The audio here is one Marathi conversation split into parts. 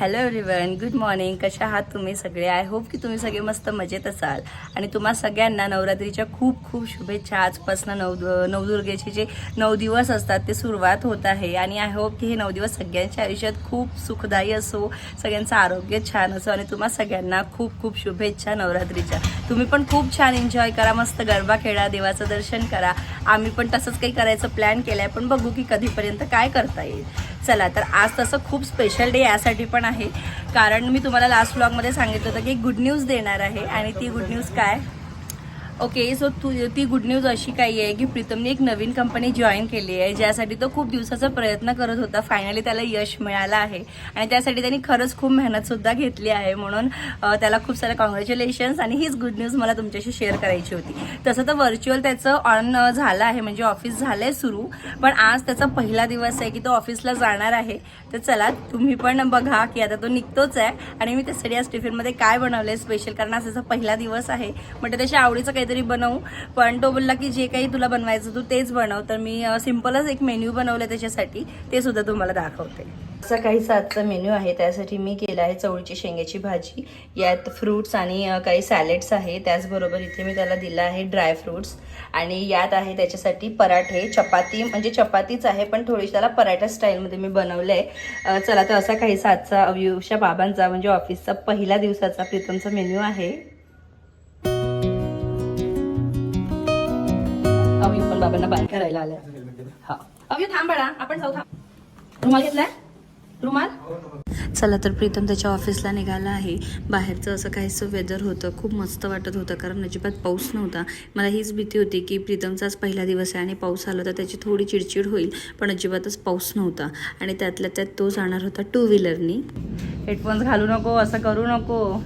हॅलो एव्हरीवन गुड मॉर्निंग कशा आहात तुम्ही सगळे? आय होप की तुम्ही सगळे मस्त मजेत असाल. आणि तुम्हा सगळ्यांना नवरात्रीच्या खूप खूप शुभेच्छा. आजपासून नव नवदुर्गेचे जे नऊ दिवस असतात ते सुरुवात होत आहे. आणि आय होप की हे नऊ दिवस सगळ्यांच्या आयुष्यात खूप सुखदायी असो सगळ्यांचं आरोग्य छान असो आणि तुम्हा सगळ्यांना खूप खूप शुभेच्छा नवरात्रीच्या. तुम्ही पण खूप छान एन्जॉय करा मस्त गरबा खेळा देवाचं दर्शन करा. आम्ही पण तसंच काही करायचं प्लॅन केलं आहे पण बघू की कधीपर्यंत काय करता येईल. चला तर आज तसं खूप स्पेशल डे यासाठी पण आहे. कारण मी तुम्हाला लास्ट ब्लॉगमध्ये सांगितलं होतं की गुड न्यूज देणार आहे. आणि ती गुड न्यूज काय? ओके सो तू ती गुड न्यूज अशी काही आहे की प्रीतमने एक नवीन कंपनी जॉईन केली आहे ज्यासाठी तो खूप दिवसाचा प्रयत्न करत होता. फायनली त्याला यश मिळालं आहे. आणि त्यासाठी त्यांनी खरंच खूप मेहनतसुद्धा घेतली आहे म्हणून त्याला खूप सारे कॉंग्रॅच्युलेशन्स आणि हीच गुड न्यूज मला तुमच्याशी शेअर करायची होती. तसं तर व्हर्च्युअल त्याचं ऑन झालं आहे म्हणजे ऑफिस झालं आहे सुरू. पण आज त्याचा पहिला दिवस आहे की तो ऑफिसला जाणार आहे. तर चला तुम्ही पण बघा की आता तो निघतोच आहे. आणि मी त्यासाठी आज टिफिनमध्ये काय बनवलं आहे स्पेशल कारण आज त्याचा पहिला दिवस आहे. म्हणजे त्याच्या आवडीचं काही काहीतरी बनवू. पण तो बोलला की जे काही तुला बनवायचं तू तेच बनव. तर मी सिम्पलच एक मेन्यू बनवलं त्याच्यासाठी. ते सुद्धा तुम्हाला दाखवते. असं काही सातचा मेन्यू आहे. त्यासाठी मी केला आहे चवळीची शेंग्याची भाजी. यात फ्रूट्स आणि काही सॅलेड्स आहे. त्याचबरोबर इथे मी त्याला दिलं आहे ड्राय फ्रूट्स आणि यात आहे त्याच्यासाठी पराठे चपाती म्हणजे चपातीच आहे पण थोडीशी त्याला पराठा स्टाईलमध्ये मी बनवलं आहे चला तर असा काही सातचा अव्युषा बाबांचा म्हणजे ऑफिसचा पहिला दिवसाचा प्रीतमचा मेन्यू आहे. बाबांना बाय करायला आलाय. हा. अव्यू थांब बाळा आपण जाऊ थांब. रुमाल घेतलाय? रुमाल? चला तर प्रीतम त्याच्या ऑफिसला निघाला आहे. बाहेरचं असं काहीसं वेदर होतं खूप मस्त वाटत होतं कारण अजिबात पाऊस नव्हता. मला हीच भीती होती की प्रीतमचाच पहिला दिवस आहे आणि पाऊस आला तर त्याची थोडी चिडचिड होईल पण अजिबातच पाऊस नव्हता. आणि त्यातल्या त्यात तो जाणार होता टू व्हीलरनी हेडफोन्स घालू नको असं करू नको.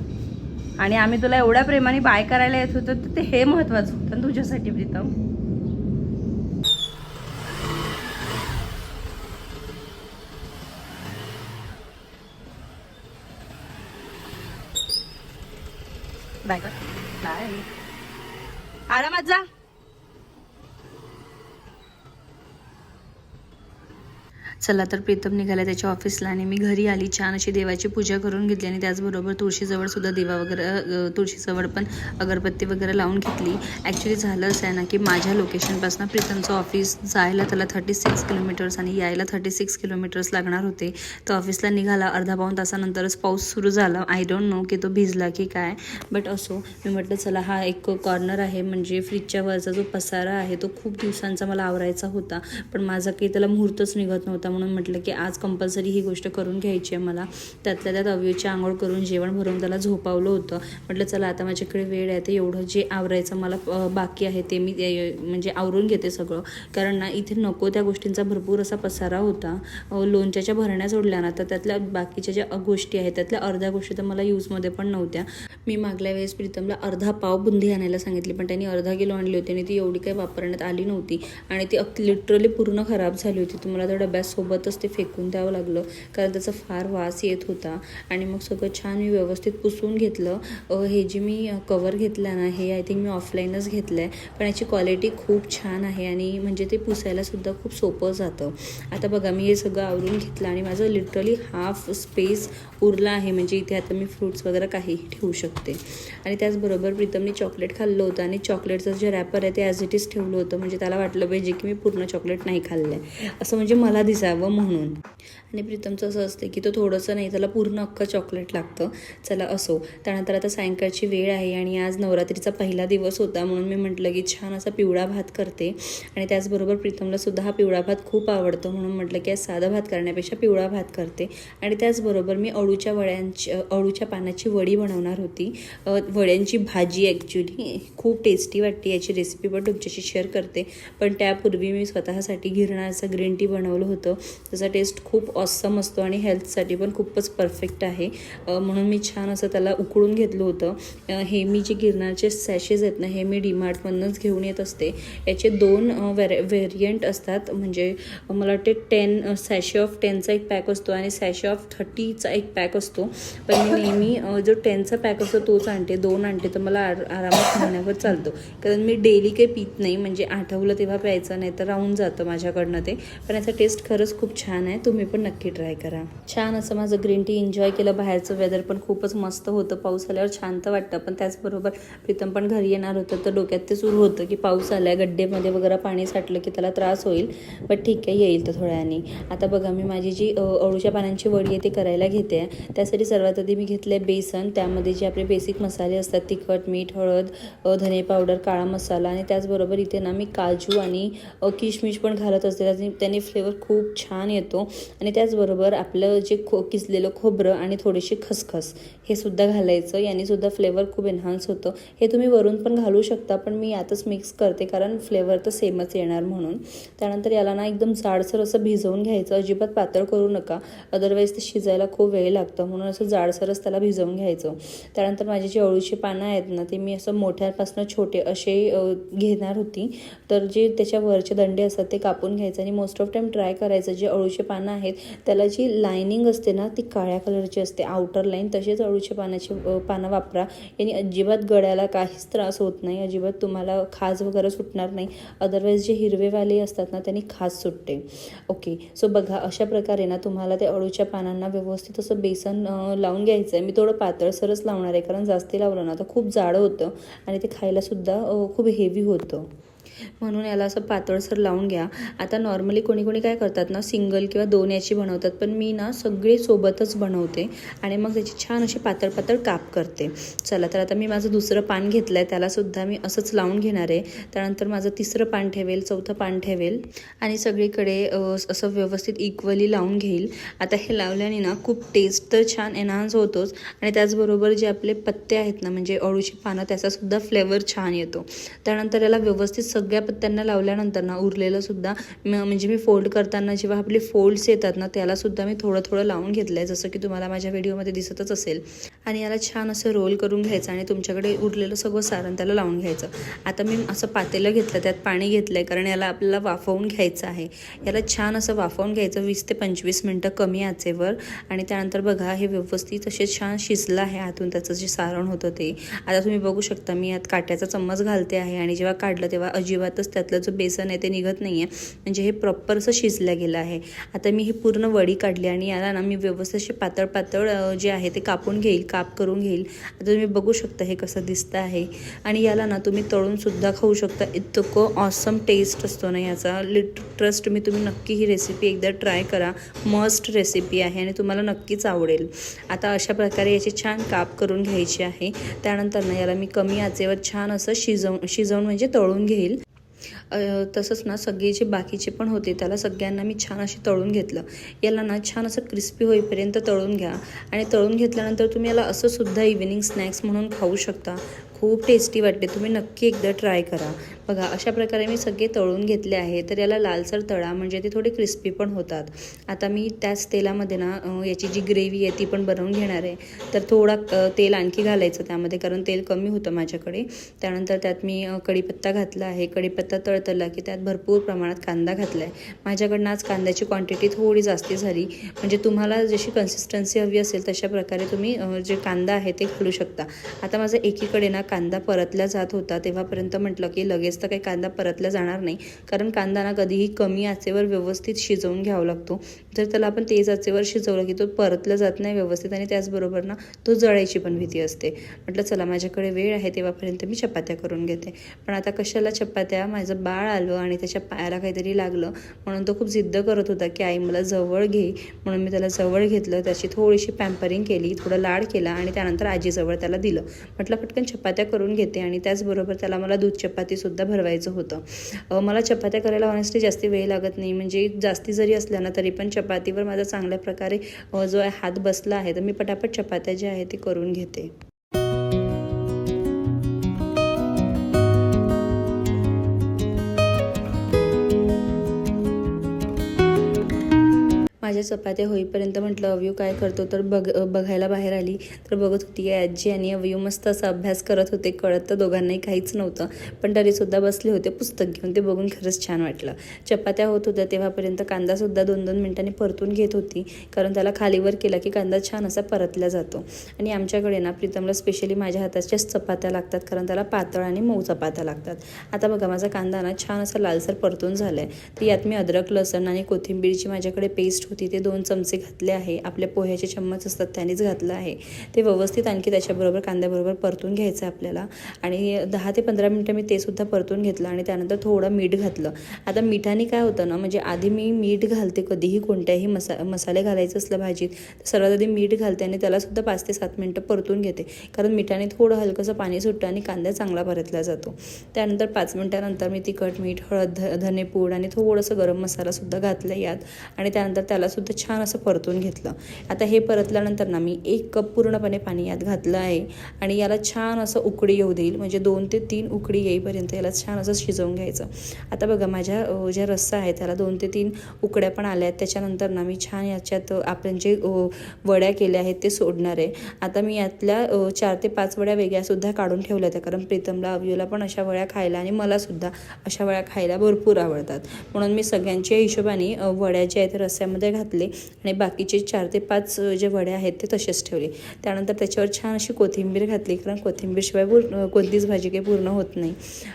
आणि आम्ही तुला एवढ्या प्रेमाने बाय करायला येत होतो तर ते हे महत्वाचं होतं ना तुझ्यासाठी प्रीतम? बाय बाय आरामात जा. चला तर प्रीतम निघाला त्याच्या ऑफिसला आणि मी घरी आली. छान अशी देवाची पूजा करून घेतली आणि त्याचबरोबर तुळशीजवळ सुद्धा देवा वगैरे तुळशीजवळ पण अगरबत्ती वगैरे लावून घेतली. ॲक्च्युली झालं असं आहे ना की माझ्या लोकेशनपासून प्रीतमचं ऑफिस जायला त्याला थर्टी सिक्स किलोमीटर्स आणि यायला थर्टी सिक्स किलोमीटर्स लागणार होते. तर ऑफिसला निघाला. अर्धा पाऊण तासानंतरच पाऊस सुरू झाला. आय डोंट नो की तो भिजला की काय. बट असो मी म्हटलं चला हा एक कॉर्नर आहे. म्हणजे फ्रीजच्या वरचा जो पसारा आहे तो खूप दिवसांचा मला आवरायचा होता. पण माझा काही त्याला मुहूर्तच निघत नव्हता. म्हणून म्हटलं की आज कंपल्सरी ही गोष्ट करून घ्यायची आहे मला. त्यातल्या त्यात अव्यूची आंघोळ करून जेवण भरून त्याला झोपावलं होतं. म्हटलं चला आता माझ्याकडे वेळ आहे तर एवढं जे आवरायचं मला बाकी आहे ते मी म्हणजे आवरून घेते सगळं. कारण ना इथे नको त्या गोष्टींचा भरपूर असा पसारा होता. लोणच्याच्या भरण्या सोडल्या ना तर त्यातल्या बाकीच्या ज्या गोष्टी आहेत त्यातल्या अर्ध्या गोष्टी तर मला यूजमध्ये पण नव्हत्या. मी मागल्या वेळेस प्रीतमला अर्धा पाव बुंदी आणायला सांगितली पण त्यांनी अर्धा किलो आणली होती आणि ती एवढी काही वापरण्यात आली नव्हती. आणि ती लिटरली पूर्ण खराब झाली होती. तुम्हाला त्या सोबतच ते फेकून द्यावं लागलं. कारण त्याचा फार वास येत होता. आणि मग सगळं छान मी व्यवस्थित पुसून घेतलं. हे जे मी कवर घेतलं ना हे आय थिंक मी ऑफलाईनच घेतलं आहे पण याची क्वालिटी खूप छान आहे आणि म्हणजे ते पुसायलासुद्धा खूप सोपं जातं. आता बघा मी हे सगळं आवरून घेतलं आणि माझं लिटरली हाफ स्पेस उरला आहे. म्हणजे इथे आता मी फ्रूट्स वगैरे काहीही ठेवू शकते. आणि त्याचबरोबर प्रीतमने चॉकलेट खाल्लं होतं आणि चॉकलेटचं जे रॅपर आहे ते ॲज इट इज ठेवलं होतं. म्हणजे त्याला वाटलं पाहिजे की मी पूर्ण चॉकलेट नाही खाल्लं आहे असं म्हणजे मला दिसावं म्हणून. आणि प्रीतमचं असं असते की तो थोडंसं नाही त्याला पूर्ण अख्खं चॉकलेट लागतं. चला असो. त्यानंतर आता सायंकाळची वेळ आहे आणि आज नवरात्रीचा पहिला दिवस होता म्हणून मी म्हटलं की छान असा पिवळा भात करते. आणि त्याचबरोबर प्रीतमला सुद्धा हा पिवळा भात खूप आवडतो म्हणून म्हटलं की आज साधा भात करण्यापेक्षा पिवळा भात करते. आणि त्याचबरोबर मी अळूच्या वड्यांची अळूच्या पानाची वडी बनवणार होती. वड्यांची भाजी ॲक्च्युली खूप टेस्टी वाटते याची रेसिपी पण तुमच्याशी शेअर करते. पण त्यापूर्वी मी स्वतःसाठी गिरणाचं ग्रीन टी बनवलं होतं. त्याचा टेस्ट खूप ऑसम असतो आणि हेल्थसाठी पण खूपच परफेक्ट आहे. म्हणून मी छान असं त्याला उकळून घेतलं होतं. हे मी जे गिरणारचे सॅशेज आहेत ना हे मी डीमार्टमधूनच घेऊन येत असते. याचे दोन व्हेर व्हेरियंट असतात. म्हणजे मला वाटते टेन सॅशे ऑफ टेनचा एक पॅक असतो आणि सॅशे ऑफ थर्टीचा एक पॅक पॅक असतो. पण मी नेहमी जो टेनचा पॅक असतो तोच आणते दोन आणते तर मला आर- आरामात खाण्यावर चालतो. कारण मी डेली काही पित नाही म्हणजे आठवलं तेव्हा प्यायचं नाही तर राहून जातं माझ्याकडनं ते. पण याचा टेस्ट खरंच खूप छान आहे तुम्ही पण नक्की ट्राय करा. छान असं माझं ग्रीन टी एन्जॉय केलं बाहेरचं वेदर पण खूपच मस्त होतं पाऊस आल्यावर शांत वाटतं. पण त्याचबरोबर प्रीतम पण घरी येणार होतं तर डोक्यात ते सुरू होतं की पाऊस आलाय गड्डेमध्ये वगैरे पाणी साठलं की त्याला त्रास होईल. बट ठीक आहे येईल तर थोड्याने आता बघा मी माझी जी अळूच्या पानांची वडी आहे ती करायला घेते. त्यासाठी सर्वात आधी मी घेतले बेसन. त्यामध्ये जे आपले बेसिक मसाले असतात तिखट मीठ हळद धने पावडर काळा मसाला आणि त्याचबरोबर इथे ना मी काजू आणि किशमिश पण घालत असते. त्याने त्याने फ्लेवर खूप छान येतो. आणि त्याचबरोबर आपलं जे खो किसलेलं खोबरं आणि थोडीशी खसखस हे सुद्धा घालायचं. यानेसुद्धा फ्लेवर खूप एन्हान्स होतं. हे तुम्ही वरून पण घालू शकता पण मी यातच मिक्स करते कारण फ्लेवर तर सेमच येणार म्हणून. त्यानंतर याला ना एकदम जाडसर असं भिजवून घ्यायचं. अजिबात पातळ करू नका. अदरवाईज ते शिजायला खूप वेळ लागतं. म्हणून असं जाडसरच त्याला भिजवून घ्यायचं. त्यानंतर माझी जी अळूची पानं आहेत ना ते मी असं मोठ्यापासून छोटे असे घेणार होती. तर जे त्याच्या वरचे दंडे असतात ते कापून घ्यायचं आणि मोस्ट ऑफ टाईम ट्राय करायचं. जे अळूचे पानं आहेत त्याला जी लायनिंग असते ना ती काळ्या कलरची असते. आउटर लाईन तसेच अळूच्या पानाची पानं वापरा. याने अजिबात गळ्याला काहीच त्रास होत नाही. अजिबात तुम्हाला खाज वगैरे सुटणार नाही. अदरवाईज जे हिरवेवाले असतात ना त्यांनी खाज सुटते. ओके सो बघा अशा प्रकारे ना तुम्हाला ते अळूच्या पानांना व्यवस्थित असं बेसन लावून घ्यायचं आहे मी थोडं पातळसरच लावणार आहे कारण जास्ती लावलं ना तर खूप जाडं होतं आणि ते खायलासुद्धा खूप हेवी होतं. म्हणून याला असं पातळसर लावून घ्या. आता नॉर्मली कोणी कोणी काय करतात ना सिंगल किंवा दोन याची बनवतात. पण मी ना सगळे सोबतच बनवते आणि मग त्याची छान अशी पातळ पातळ काप करते. चला तर आता मी माझं दुसरं पान घेतलं आहे त्यालासुद्धा मी असंच लावून घेणार आहे. त्यानंतर माझं तिसरं पान ठेवेल चौथं पान ठेवेल आणि सगळीकडे असं व्यवस्थित इक्वली लावून घेईल. आता हे लावल्याने ना खूप टेस्ट तर छान एनहान्स होतोच आणि त्याचबरोबर जे आपले पत्ते आहेत ना म्हणजे अळूची पानं त्याचासुद्धा फ्लेवर छान येतो. त्यानंतर याला व्यवस्थित सगळ्या पत्त्यांना लावल्यानंतर ना उरलेलं सुद्धा म- म्हणजे मी फोल्ड करताना जेव्हा आपले फोल्ड्स येतात ना त्यालासुद्धा मी थोडं थोडं लावून घेतलं आहे जसं की तुम्हाला माझ्या व्हिडिओमध्ये दिसतच असेल. आणि याला छान असं रोल करून घ्यायचं आणि तुमच्याकडे उरलेलं सगळं सारण त्याला लावून घ्यायचं. आता मी असं पातेलं घेतलं त्यात पाणी घेतलं आहे कारण याला आपल्याला वाफवून घ्यायचं आहे. याला छान असं वाफवून घ्यायचं वीस ते पंचवीस मिनटं कमी आचेवर. आणि त्यानंतर बघा हे व्यवस्थित असे छान शिजलं आहे आतून त्याचं जे सारण होतं ते. आता तुम्ही बघू शकता मी यात काट्याचा चम्मच घालते आहे. आणि जेव्हा काढलं तेव्हा अजिबात अजिबातच त्यातलं जो बेसन आहे ते निघत नाही आहे म्हणजे हे प्रॉपर असं शिजलं गेलं आहे. आता मी ही पूर्ण वडी काढली आणि याला ना मी व्यवस्थित असे पातळ पातळ जे आहे ते कापून घेईल काप करून घेईल. आता तुम्ही बघू शकता हे कसं दिसतं आहे. आणि याला ना तुम्ही तळूनसुद्धा खाऊ शकता. इतकं ऑसम टेस्ट असतो ना याचा. लिट ट्रस्ट मी तुम्ही नक्की ही रेसिपी एकदा ट्राय करा. मस्ट रेसिपी आहे आणि तुम्हाला नक्कीच आवडेल. आता अशा प्रकारे याचे छान काप करून घ्यायचे आहे. त्यानंतर ना याला मी कमी आचेवर छान असं शिजवून शिजवून म्हणजे तळून घेईल. तसंच ना सगळे जे बाकीचे पण होते त्याला सगळ्यांना मी छान अशी तळून घेतलं. याला ना छान असं क्रिस्पी होईपर्यंत तळून घ्या. आणि तळून घेतल्यानंतर तुम्ही याला असंसुद्धा इव्हिनिंग स्नॅक्स म्हणून खाऊ शकता. खूप टेस्टी वाटते. तुम्ही नक्की एकदा ट्राय करा. बघा अशा प्रकारे मी सगळे तळून घेतले आहे. तर याला लालसर तळा म्हणजे ते थोडे क्रिस्पी पण होतात. आता मी त्याच तेलामध्ये ना याची जी ग्रेव्ही आहे ती पण बनवून घेणार आहे. तर थोडा तेल आणखी घालायचं त्यामध्ये कारण तेल कमी होतं माझ्याकडे. त्यानंतर त्यात मी कढीपत्ता घातला आहे. कढीपत्ता तळतळला की त्यात भरपूर प्रमाणात कांदा घातला आहे माझ्याकडनं आज कांद्याची क्वांटिटी थोडी जास्ती झाली. म्हणजे तुम्हाला जशी कन्सिस्टन्सी हवी असेल तशा प्रकारे तुम्ही जे कांदा आहे ते घालू शकता. आता माझं एकीकडे ना कांदा परतला जात होता तेव्हापर्यंत म्हटलं की लगेच तर काही कांदा परतला जाणार नाही. कारण कांदा ना कधीही कमी आचेवर व्यवस्थित शिजवून घ्यावा लागतो. जर त्याला आपण तेज आचेवर शिजवलं की तो परतला जात नाही व्यवस्थित आणि त्याचबरोबर ना तो जळायची पण भीती असते. म्हटलं चला माझ्याकडे वेळ आहे तेव्हापर्यंत मी चपात्या करून घेते. पण आता कशाला चपात्या? माझं बाळ आलं आणि त्याच्या पायाला काहीतरी लागलं. म्हणून तो खूप जिद्द करत होता की आई मला जवळ घे. म्हणून मी त्याला जवळ घेतलं. त्याची थोडीशी पॅम्परिंग केली थोडं लाड केला आणि त्यानंतर आजीजवळ त्याला दिलं. म्हटलं पटकन चपात्या करून घेते आणि त्याचबरोबर त्याला मला दूध चपातीसुद्धा भरवायचं होतं. मला चपात्या करायला ऑनेस्टली जास्ती वेळ लागत नाही. म्हणजे जास्ती जरी असल्या ना तरी पण चपातीवर माझा चांगल्या प्रकारे जो आहे हात बसला आहे तर मी पटापट चपात्या ज्या आहेत ते करून घेते. माझ्या चपात्या होईपर्यंत म्हटलं अवयू काय करतो? तर बघ बघायला बाहेर आली. तर बघत होती आजी आणि अवयू मस्त असा अभ्यास करत होते. कळत तर दोघांनाही काहीच नव्हतं. पण तरीसुद्धा बसले होते पुस्तक घेऊन. ते बघून खरंच छान वाटलं. चपात्या होत होत्या तेव्हापर्यंत कांदासुद्धा दोन दोन मिनिटांनी परतून घेत होती. कारण त्याला खालीवर केला की कांदा छान असा परतला जातो. आणि आमच्याकडे ना प्रीतमला स्पेशली माझ्या हाताच्याच चपात्या लागतात. कारण त्याला पातळ आणि मऊ चपात्या लागतात. आता बघा माझा कांदा ना छान असा लालसर परतून झाला आहे तर यात मी अद्रक लसण आणि कोथिंबीरची माझ्याकडे पेस्ट होती. तिथे दोन चमचे घातले आहे. आपले पोह्याचे चम्मच असतात त्यानेच घातलं आहे. ते व्यवस्थित आणखी त्याच्याबरोबर कांद्याबरोबर परतून घ्यायचं आहे आपल्याला. आणि दहा ते पंधरा मिनटं मी ते सुद्धा परतून घेतलं आणि त्यानंतर थोडं मीठ घातलं. आता मिठाने काय होतं ना म्हणजे आधी मी मीठ घालते कधीही कोणत्याही मसा मसाले घालायचं असलं भाजीत तर सर्वात आधी मीठ घालते आणि त्यालासुद्धा पाच ते सात मिनटं परतून घेते. कारण मिठाने थोडं हलकंसं पाणी सुटतं आणि कांदा चांगला परतला जातो. त्यानंतर पाच मिनटानंतर मी तिखट मीठ हळद ध धनेपूड आणि थोडंसं गरम मसालासुद्धा घातलं यात. आणि त्यानंतर त्याला त्यालासुद्धा छान असं परतून घेतलं. आता हे परतल्यानंतर ना मी एक कप पूर्णपणे पाणी यात घातलं आहे आणि याला छान असं उकडी येऊ देईल. म्हणजे दोन ते तीन उकडी येईपर्यंत याला छान असं शिजवून घ्यायचं. आता बघा माझ्या ज्या रस्सा आहे त्याला दोन ते तीन उकड्या पण आल्या आहेत. त्याच्यानंतर ना मी छान याच्यात आपण जे वड्या केल्या आहेत ते सोडणार आहे. आता मी यातल्या चार ते पाच वड्या वेगळ्यासुद्धा काढून ठेवल्या होत्या कारण प्रीतमला अवयूला पण अशा वड्या खायला आणि मलासुद्धा अशा वड्या खायला भरपूर आवडतात. म्हणून मी सगळ्यांच्या हिशोबाने वड्या ज्या आहेत त्या रस्स्यामध्ये घातले आणि बाकीचे चार ते पाच जे वडे आहेत ते तसेच ठेवले. त्यानंतर त्याच्यावर छान अशी कोथिंबीर घातली कारण कोथिंबीरशिवाय पूर्ण कोणतीच भाजी काही पूर्ण होत नाही.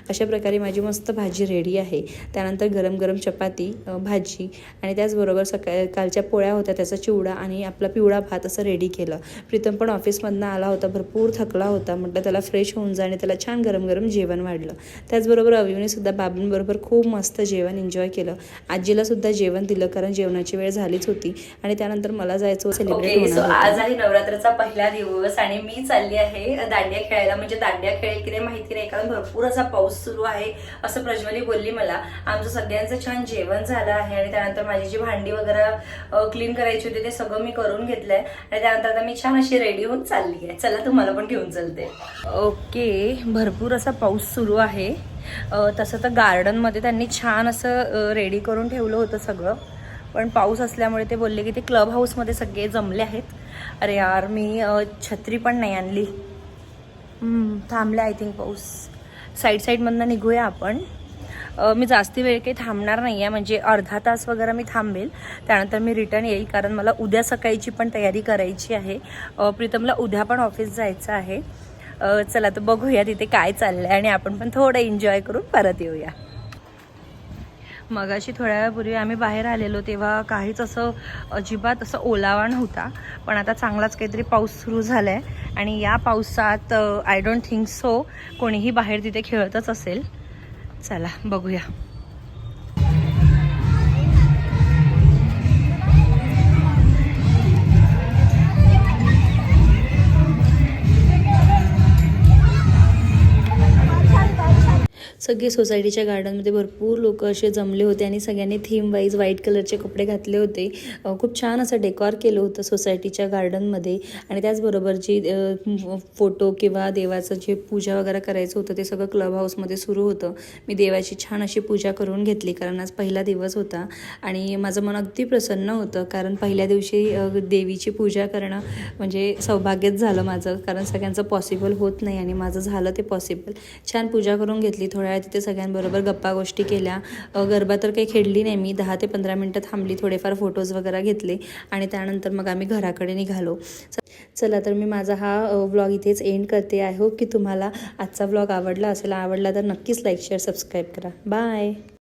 अशा प्रकारे माझी मस्त भाजी रेडी आहे. त्यानंतर गरम गरम चपाती भाजी आणि त्याचबरोबर सकाळ कालच्या पोळ्या होत्या त्याचा चिवडा आणि आपला पिवळा भात असं रेडी केलं. प्रीतम पण ऑफिसमधनं आला होता भरपूर थकला होता म्हटलं त्याला फ्रेश होऊन जा आणि त्याला छान गरम गरम जेवण वाढलं. त्याचबरोबर अविवने सुद्धा बाबांबरोबर खूप मस्त जेवण एन्जॉय केलं. आजीलासुद्धा जेवण दिलं कारण जेवणाची वेळ झाली झालीच होती. आणि त्यानंतर मला जायचं सेलिब्रेट सो होणार आज. आहे नवरात्राचा पहिला दिवस आणि मी चालली आहे दांडिया खेळायला. म्हणजे दांडिया खेळेल की नाही माहिती नाही कारण भरपूर असा पाऊस सुरू आहे असं प्रज्वली बोलली मला. आमचं सगळ्यांचं छान जेवण झालं आहे आणि त्यानंतर माझी जी भांडी वगैरे क्लीन करायची होती ते सगळं मी करून घेतलंय. आणि त्यानंतर आता मी छान अशी रेडी होऊन चालली आहे. चला तुम्हाला पण घेऊन चलते. ओके भरपूर असा पाऊस सुरू आहे. तसं तर गार्डनमध्ये त्यांनी छान असं रेडी करून ठेवलं होतं सगळं. पण पाऊस असल्यामुळे ते बोलले की ते क्लब हाऊसमध्ये सगळे जमले आहेत. अरे यार मी छत्री पण नाही आणली. थांबले आय थिंक पाऊस. साईड साईडमधनं निघूया आपण. मी जास्ती वेळ काही थांबणार नाही आहे म्हणजे अर्धा तास वगैरे मी थांबेल. त्यानंतर मी रिटर्न येईल कारण मला उद्या सकाळीची पण तयारी करायची आहे. प्रीतमला उद्या पण ऑफिस जायचं आहे. चला तर बघूया तिथे काय चाललं आहे आणि आपण पण थोडं एन्जॉय करून परत येऊया. मगाशी थोड्या वेळापूर्वी आम्ही बाहेर आलेलो तेव्हा काहीच असं अजिबात असं ओलावा नव्हता. पण आता चांगलाच काहीतरी पाऊस सुरू झाला आहे आणि या पावसात आय डोंट थिंक सो कोणीही बाहेर तिथे खेळतच असेल. चला बघूया. सगळे सोसायटीच्या गार्डनमध्ये भरपूर लोक असे जमले होते आणि सगळ्यांनी थीम वाईज व्हाईट कलरचे कपडे घातले होते. खूप छान असं डेकॉर केलं होतं सोसायटीच्या गार्डनमध्ये आणि त्याचबरोबर जी फोटो किंवा देवाचं जे पूजा वगैरे करायचं होतं ते सगळं क्लब हाऊसमध्ये सुरू होतं. मी देवाची छान अशी पूजा करून घेतली कारण आज पहिला दिवस होता. आणि माझं मन अगदी प्रसन्न होतं कारण पहिल्या दिवशी देवीची पूजा करणं म्हणजे सौभाग्यच झालं माझं कारण सगळ्यांचं पॉसिबल होत नाही आणि माझं झालं ते पॉसिबल छान पूजा करून घेतली थोड्या वेळ तिथे सगळ्यांबरोबर गप्पा गोष्टी केल्या. गरबा तर काही खेळली नाही मी. दहा ते पंधरा मिनटं थांबली थोडेफार फोटोज वगैरे घेतले आणि त्यानंतर मग आम्ही घराकडे निघालो. चला तर मी माझा हा व्लॉग इथेच एंड करते. आय होप की तुम्हाला आजचा व्लॉग आवडला असेल. आवडला तर नक्कीच लाईक शेअर सबस्क्राईब करा. बाय